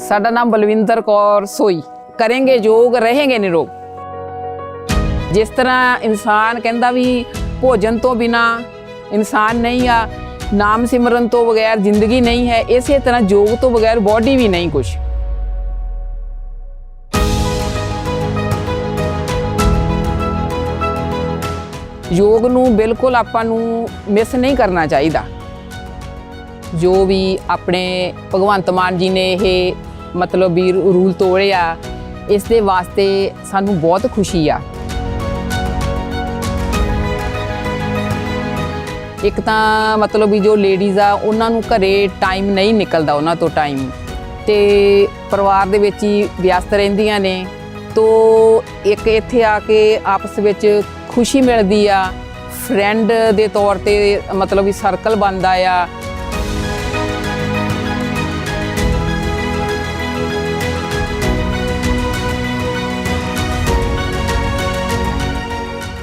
ਸਾਡਾ ਨਾਮ ਬਲਵਿੰਦਰ ਕੌਰ ਸੋਈ। ਕਰਾਂਗੇ ਯੋਗ, ਰਹੇਗੇ ਨਿਰੋਗ। ਜਿਸ ਤਰ੍ਹਾਂ ਇਨਸਾਨ ਕਹਿੰਦਾ ਵੀ ਭੋਜਨ ਤੋਂ ਬਿਨਾ ਇਨਸਾਨ ਨਹੀਂ ਆ, ਨਾਮ ਸਿਮਰਨ ਤੋਂ ਬਗੈਰ ਜ਼ਿੰਦਗੀ ਨਹੀਂ ਹੈ, ਇਸੇ ਤਰ੍ਹਾਂ ਯੋਗ ਤੋਂ ਬਗੈਰ ਬਾਡੀ ਵੀ ਨਹੀਂ ਕੁਝ ਯੋਗ ਨੂੰ ਬਿਲਕੁਲ ਆਪਾਂ ਨੂੰ ਮਿਸ ਨਹੀਂ ਕਰਨਾ ਚਾਹੀਦਾ। ਜੋ ਵੀ ਆਪਣੇ ਭਗਵੰਤ ਮਾਨ ਜੀ ਨੇ ਇਹ ਮਤਲਬ ਵੀ ਰੂਲ ਤੋੜਿਆ ਇਸ ਦੇ ਵਾਸਤੇ ਸਾਨੂੰ ਬਹੁਤ ਖੁਸ਼ੀ ਆ। ਇੱਕ ਤਾਂ ਮਤਲਬ ਵੀ ਜੋ ਲੇਡੀਜ਼ ਆ, ਉਹਨਾਂ ਨੂੰ ਘਰੇ ਟਾਈਮ ਨਹੀਂ ਨਿਕਲਦਾ ਉਹਨਾਂ ਤੋਂ ਟਾਈਮ ਤੇ ਪਰਿਵਾਰ ਦੇ ਵਿੱਚ ਹੀ ਵਿਅਸਤ ਰਹਿੰਦੀਆਂ ਨੇ, ਤੋ ਇੱਕ ਇੱਥੇ ਆ ਕੇ ਆਪਸ ਵਿੱਚ ਖੁਸ਼ੀ ਮਿਲਦੀ ਆ। ਫਰੈਂਡ ਦੇ ਤੌਰ ਤੇ ਮਤਲਬ ਵੀ ਸਰਕਲ ਬਣਦਾ ਆ।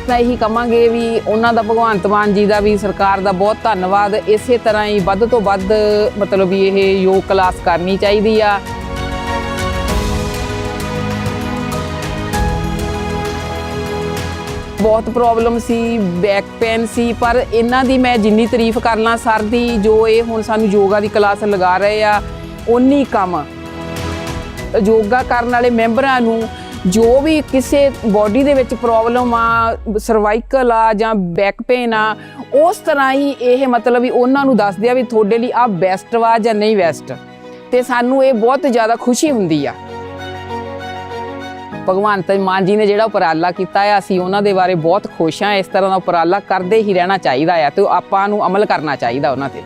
ਮੈਂ ਇਹੀ ਕਹਾਂਗੇ ਵੀ ਉਹਨਾਂ ਦਾ ਭਗਵੰਤ ਮਾਨ ਜੀ ਦਾ ਵੀ ਸਰਕਾਰ ਦਾ ਬਹੁਤ ਧੰਨਵਾਦ। ਇਸੇ ਤਰ੍ਹਾਂ ਹੀ ਵੱਧ ਤੋਂ ਵੱਧ ਮਤਲਬ ਵੀ ਇਹ ਯੋਗ ਕਲਾਸ ਕਰਨੀ ਚਾਹੀਦੀ ਆ। ਬਹੁਤ ਪ੍ਰੋਬਲਮ ਸੀ ਬੈਕ ਪੇਨ ਸੀ, ਪਰ ਇਹਨਾਂ ਦੀ ਮੈਂ ਜਿੰਨੀ ਤਾਰੀਫ ਕਰ ਲਾਂ ਸਰ ਦੀ, ਜੋ ਇਹ ਹੁਣ ਸਾਨੂੰ ਯੋਗਾ ਦੀ ਕਲਾਸ ਲਗਾ ਰਹੇ ਆ ਉਨੀ ਕੰਮ। ਯੋਗਾ ਕਰਨ ਵਾਲੇ ਮੈਂਬਰਾਂ ਨੂੰ ਜੋ ਵੀ ਕਿਸੇ ਬਾਡੀ ਦੇ ਵਿੱਚ ਪ੍ਰੋਬਲਮ ਆ ਸਰਵਾਈਕਲ ਆ ਜਾਂ ਬੈਕ ਪੇਨ ਆ, ਉਸ ਤਰ੍ਹਾਂ ਹੀ ਇਹ ਮਤਲਬ ਵੀ ਉਹਨਾਂ ਨੂੰ ਦੱਸਦੇ ਆ ਵੀ ਤੁਹਾਡੇ ਲਈ ਆ ਬੈਸਟ ਵਾ ਜਾਂ ਨਹੀਂ ਬੈਸਟ ਤੇ ਸਾਨੂੰ ਇਹ ਬਹੁਤ ਜ਼ਿਆਦਾ ਖੁਸ਼ੀ ਹੁੰਦੀ ਆ। ਭਗਵੰਤ ਮਾਨ ਜੀ ਨੇ ਜਿਹੜਾ ਉਪਰਾਲਾ ਕੀਤਾ ਹੈ ਅਸੀਂ ਉਹਨਾਂ ਦੇ ਬਾਰੇ ਬਹੁਤ ਖੁਸ਼ ਹਾਂ ਇਸ ਤਰ੍ਹਾਂ ਦਾ ਉਪਰਾਲਾ ਕਰਦੇ ਹੀ ਰਹਿਣਾ ਚਾਹੀਦਾ ਆ ਤੇ ਆਪਾਂ ਨੂੰ ਅਮਲ ਕਰਨਾ ਚਾਹੀਦਾ ਉਹਨਾਂ ਤੇ।